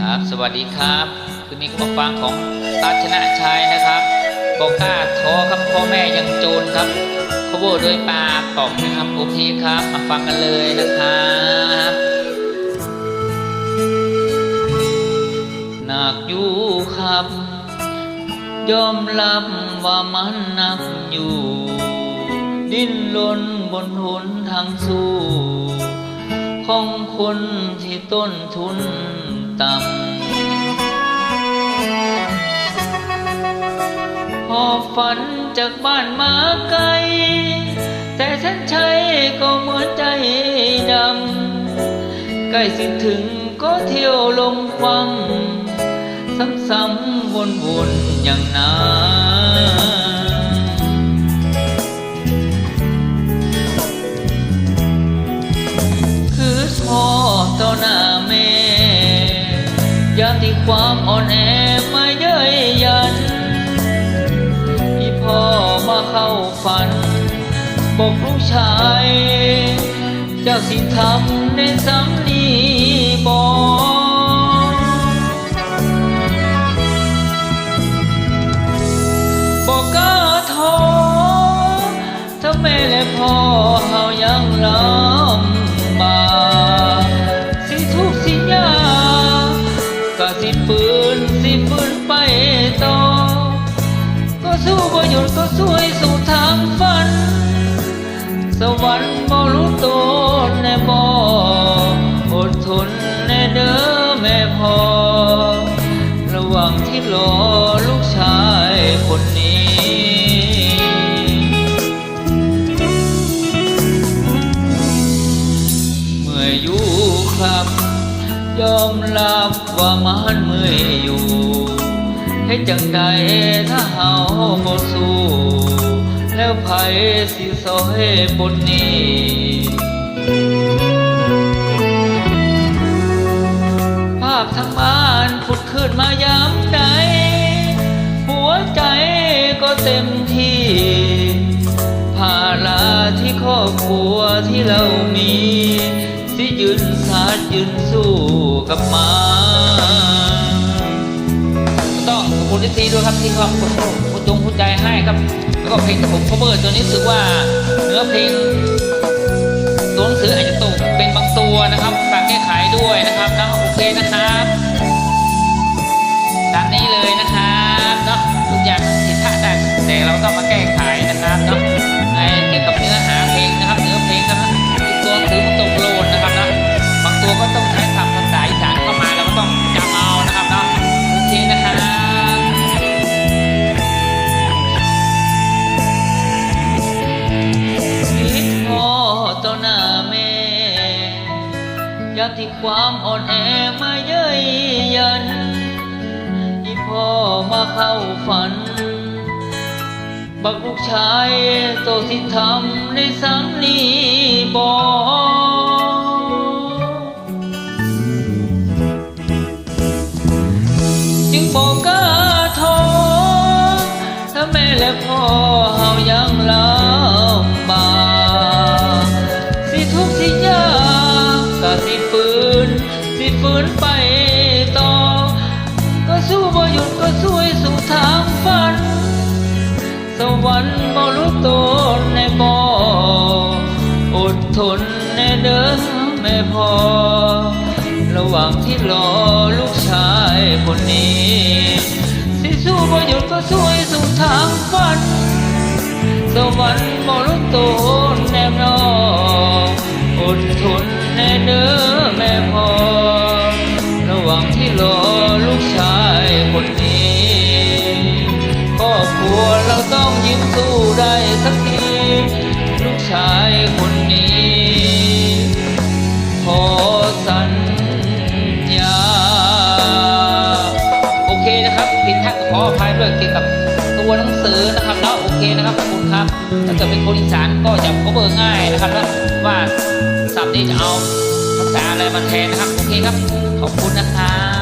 ครับ สวัสดีครับ คือนี้ก็มาฟังของตาชนะชัยนะครับบอกกล้าท้อครับพ่อแม่ยังโจรครับขบวโดยปลาปอกนะครับโอเคครับ มาฟังกันเลยนะครับหนักอยู่ครับ ยอมรับว่ามันหนักอยู่ ดิ้นรนบนหนทางสู้ของคนที่ต้นทุน ต่ำพอฝันจากบ้านมาไกล แต่ฉันใช้ก็เหมือนใจดำใกล้สิถึงก็เที่ยวลงฟัง ซ้ำๆวนๆอย่างนั้นามที่ความอ่อนแอมาเย้ยยันที่พ่อมาเข้าฝัน บอกลูกชาย เจ้าสิทำในสำนีบอกบอกกล้าท้อถ้าแม่และพ่อ สิปืนสิปืนไปต่อ ก็สู้บ่หยุดก็สู้ให้สู่ทางฝัน สวรรค์บ่รู้ตนแน่บ่อดทนแน่เด้อแม่พ่อระหว่างที่รอลูกชายคนนี้เมื่อยอยู่ครับ ยอมรับว่ามันเมื่อยอยู่ให้จังใดถ้าเฮาบ่สู้ แล้วไผสิซอยบนนี้ภาพทางบ้านผุดขึ้นมายามใดหัวใจก็เต็มที่ภาระที่ครอบครัวที่เรามี สิยืนสาดยืนสู้ กับมาต้องขอบคุณที่ซีด้วยครับที่ความคุณจงคุณใจให้ครับ แล้วก็เพลงที่ผม cover ตัวนี้รู้สึกว่าเนื้อเพลงตัวหนังสืออาจจะตกเป็นบางตัวนะครับฝากแก้ไข แม่ยามที่ความอ่อนแอมาเย้ยยันที่พ่อมาเข้าฝัน บักลูกชายโตสิทำในสังนีบอกจึงบอกกล้าท้อถ้าแม่และพ่อเฮายัง ฝืนไปต่อ ก็สู้บ่หยุดก็สู้ให้สู่ทางฝัน สวรรค์บ่รู้ตนในบ่อดทนแน่เด้อแม่พอ ระหว่างที่รอลูกชายคนนี้สิสู้บ่หยุดก็สู้ให้สู่ทางฝัน สวรรค์บ่รู้ตนแน่นอนอดทนแน่เด้อแม่พ่อ เคนะครับผิดพลาดขออภัยด้วยเกี่ยวกับตัวหนังสือนะครับแล้วโอเคนะครับขอบคุณครับถ้าเกิดเป็นคนอีสานก็จะก็เบอร์ง่ายนะครับว่าสับนี้จะเอาภาษาอะไรมาแทนนะครับโอเคครับขอบคุณนะครับ